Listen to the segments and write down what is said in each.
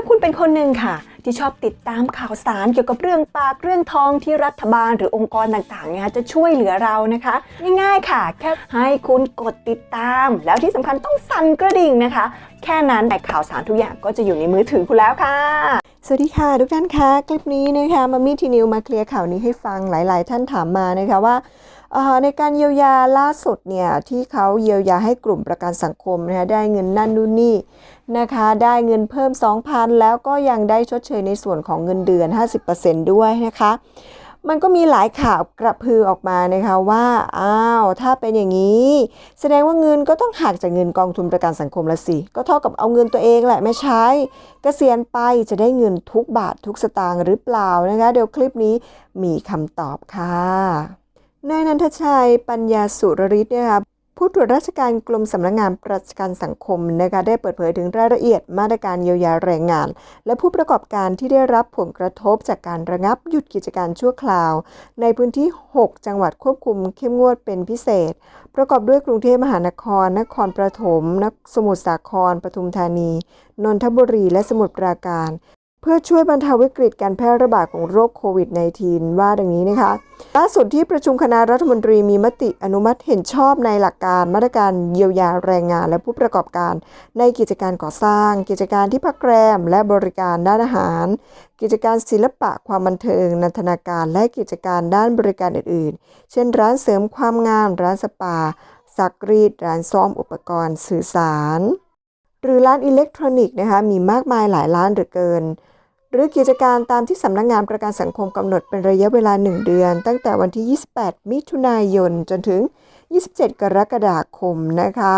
าคุณเป็นคนหนึ่งค่ะ ที่ชอบติดตามข่าวสารเกี่ยวกับเรื่องปากเรื่องทองที่รัฐบาลหรือองค์กรต่างๆเนี่ยจะช่วยเหลือเรานะคะ ง่ายๆค่ะ แค่ให้คุณกดติดตาม แล้วที่สำคัญต้องสั่นกระดิ่งนะคะ แค่นั้นแต่ข่าวสารทุกอย่างก็จะอยู่ในมือถือคุณแล้วค่ะ สวัสดีค่ะทุกท่านคะคลิปนี้นะคะมามีทีนิวมาเคลียร์ข่าวนี้ให้ฟังหลาย ๆ ท่านถามมานะคะว่า ในการเยียวยาล่าสุดเนี่ยที่เขาเยียวยาให้กลุ่มประกันสังคมนะคะได้เงินนั่นนู่นนี่นะคะได้เงินเพิ่ม 2,000 แล้วก็ยังได้ชดเชยในส่วนของเงินเดือน 50%ด้วยนะคะมันก็มีหลายข่าวกระพือออกมานะคะว่า อ้าว ถ้าเป็นอย่างนี้ แสดงว่าเงินก็ต้องหักจากเงินกองทุนประกันสังคมละสิ ก็เท่ากับเอาเงินตัวเองแหละไม่ใช้เกษียณไปจะได้เงินทุกบาททุกสตางค์หรือเปล่านะคะ เดี๋ยวคลิปนี้มีคำตอบค่ะ นายนันทชัยปัญญาสุรริศนะคะผู้ตรวจราชการกรมสำนักงงานประกันสังคมนะคะได้เปิดเผยถึงรายละเอียดมาตรการเยียวยาแรงงาน และผู้ประกอบการที่ได้รับผลกระทบจากการระงับหยุดกิจการชั่วคราว ในพื้นที่ 6 จังหวัดควบคุมเข้มงวดเป็นพิเศษ ประกอบด้วยกรุงเทพมหานคร นครปฐมนครสมุทรสาคร ปทุมธานี นนทบุรี และสมุทรปราการ เพื่อช่วยบรรเทาวิกฤตการแพร่ระบาดของโรคโควิด -19 ว่าดังนี้นะคะล่าสุดที่ประชุมคณะรัฐมนตรีมีมติอนุมัติเห็นชอบในหลักการมาตรการเยียวยาแรงงานและผู้ประกอบการ ในกิจการก่อสร้าง กิจการที่พักแรม และบริการด้านอาหาร กิจการศิลปะความบันเทิง นันทนาการและกิจการด้านบริการอื่น ๆ เช่น ร้านเสริมความงาม ร้านสปาซักรีดร้านซ่อมอุปกรณ์สื่อสาร หรือร้านอิเล็กทรอนิกส์นะคะมีมากมายหลายร้านเหลือเกิน หรือกิจการตามที่สำนักงานประกันสังคมกำหนดเป็นระยะเวลา 1 เดือน ตั้งแต่วันที่ 28 มิถุนายน จนถึง 27 กรกฎาคมนะคะ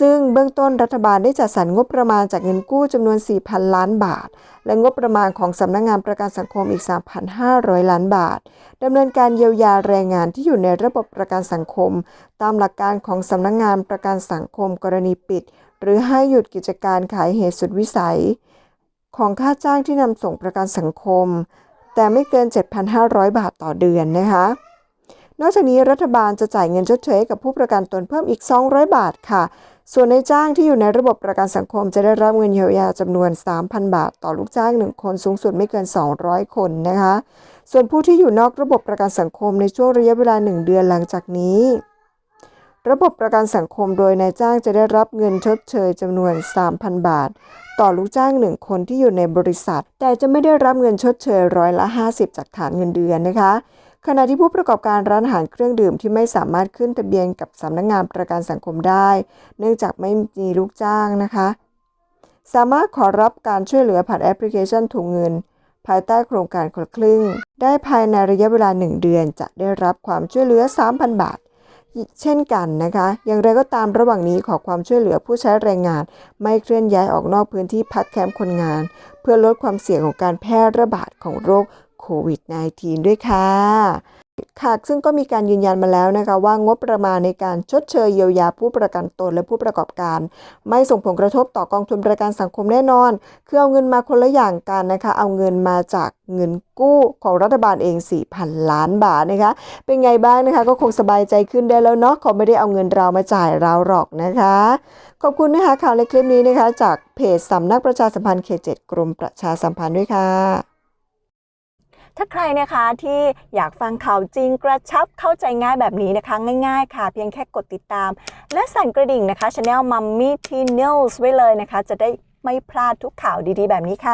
ซึ่งเบื้องต้นรัฐบาลได้จัดสรรงบประมาณจากเงินกู้จำนวน 4,000 ล้านบาท และงบประมาณของสำนักงานประกันสังคมอีก 3,500 ล้านบาทดำเนินการเยียวยาแรงงานที่อยู่ในระบบประกันสังคม ตามหลักการของสำนักงานประกันสังคมกรณีปิด หรือให้หยุดกิจการขายเหตุสุดวิสัย ของค่าจ้างที่นำส่งประกันสังคม แต่ไม่เกิน 7,500 บาทต่อเดือนนะคะ นอกจากนี้รัฐบาลจะจ่ายเงินชดเชยกับผู้ประกันตนเพิ่มอีก 200 บาทค่ะ ส่วนในจ้างที่อยู่ในระบบประกันสังคม จะได้รับเงินเยียวยาจำนวน 3,000 บาท ต่อลูกจ้าง 1 คนสูงสุดไม่เกิน 200 คนนะคะ ส่วนผู้ที่อยู่นอกระบบประกันสังคมในช่วงระยะเวลา 1 เดือนหลังจากนี้ ระบบประกันสังคมโดยนายจ้างจะได้รับเงินชดเชยจำนวน 3,000 บาท ต่อลูกจ้างหนึ่งคนที่อยู่ในบริษัท แต่จะไม่ได้รับเงินชดเชยร้อยละ 50 จากฐานเงินเดือนนะคะ ขณะที่ผู้ประกอบการร้านอาหารเครื่องดื่มที่ไม่สามารถขึ้นทะเบียนกับสำนักงงานประกันสังคมได้ เนื่องจากไม่มีลูกจ้างนะคะ สามารถขอรับการช่วยเหลือผ่านแอปพลิเคชันถุงเงิน ภายใต้โครงการคนละครึ่ง ได้ภายในระยะเวลา 1 เดือนจะได้รับความช่วยเหลือ 3,000 บาท เช่นกันนะคะ อย่างไรก็ตามระหว่างนี้ขอความช่วยเหลือผู้ใช้แรงงาน ไม่เคลื่อนย้ายออกนอกพื้นที่พักแคมป์คนงาน เพื่อลดความเสี่ยงของการแพร่ระบาดของโรคโควิด -19 ด้วยค่ะ ค่ะซึ่งก็มีการยืนยันมาแล้วนะคะว่างบประมาณในการชดเชยเยียวยาผู้ประกันตนและผู้ประกอบการ ไม่ส่งผลกระทบต่อกองทุนประกันสังคมแน่นอน คือเอาเงินมาคนละอย่างกันนะคะ เอาเงินมาจากเงินกู้ของรัฐบาลเอง 4,000 ล้านบาทนะคะ เป็นไงบ้างนะคะ ก็คงสบายใจขึ้นได้แล้วเนาะเขาไม่ได้เอาเงินเรามาจ่ายเราหรอกนะคะ ขอบคุณนะคะข่าวในคลิปนี้นะคะ จากเพจสำนักประชาสัมพันธ์เขตเจ็ดกรมประชาสัมพันธ์ด้วยค่ะ ถ้าใครนะคะที่อยากฟังข่าวจริงกระชับเข้าใจง่ายแบบนี้นะคะ ง่ายๆ ค่ะ เพียงแค่กดติดตาม และสั่นกระดิ่งนะคะช anel Mummy News ไว้เลยนะคะ จะได้ไม่พลาดทุกข่าวดีๆ แบบนี้ค่ะ